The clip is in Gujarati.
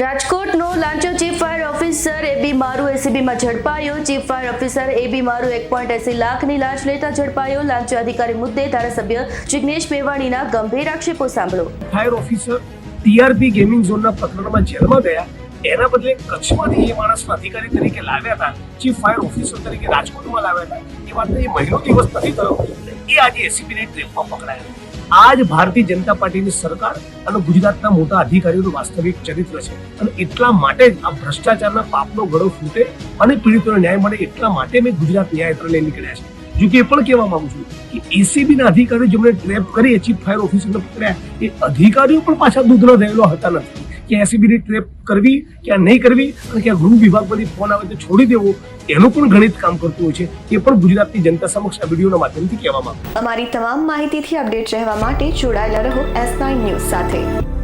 રાજકોટનો લાંચો chief fire officer AB Maru એસીબીમાં ઝડપાયો. Chief fire officer AB Maru એક પોઈન્ટ એસી લાખની લાંચ લેતા ઝડપાયો. લાંચો અધિકારી મુદ્દે ધારાસભ્ય જિગ્નેશ મેવાણીના ગંભીર આક્ષેપો સાંભળો. ફાયર ઓફિસર ટીઆરપી ગેમિંગ ઝોનના પ્રકરણમાં જેલમાં ગયા. એના બદલે કચ્છમાંથી એ માણસને અધિકારી તરીકે લાવ્યા હતા, ચીફ ફાયર ઓફિસર તરીકે રાજકોટમાં લાવ્યા હતા. એ વાતનો એ મહિનો દિવસ નથી થયો એ આજે એસીબીની ટ્રેપમાં પકડાયા. આજ ભારતીય જનતા પાર્ટીની સરકાર અને ગુજરાતના મોટા અધિકારીઓનું વાસ્તવિક ચરિત્ર છે. અને એટલા માટે જ આ ભ્રષ્ટાચારના પાપનો ગળો ફૂટે અને પીડિતોને ન્યાય મળે એટલા માટે મેં ગુજરાત ન્યાયતંત્ર લઈ નીકળ્યા છે. જો કે એ પણ કહેવા માંગુ છું કે એસીબી ના અધિકારીઓ જેમણે ટ્રેપ કરી ચીફ ફાયર ઓફિસરને પકડ્યા, એ અધિકારીઓ પણ પાછા દૂધના રહેલો હતા નથી. કે એસીબીની ટ્રેપ કરવી, કે નહીં કરવી, અને ક્યાં ગૃહ વિભાગ પરથી ફોન આવે તો છોડી દેવો, એનું પણ ગણિત કામ કરતું હોય છે. એ પણ ગુજરાતની જનતા સમક્ષ આ વિડીયોના માધ્યમથી કહેવામાં અમારી તમામ માહિતીથી અપડેટ રહેવા માટે જોડાયેલા રહો એસ નાઇન ન્યૂઝ સાથે.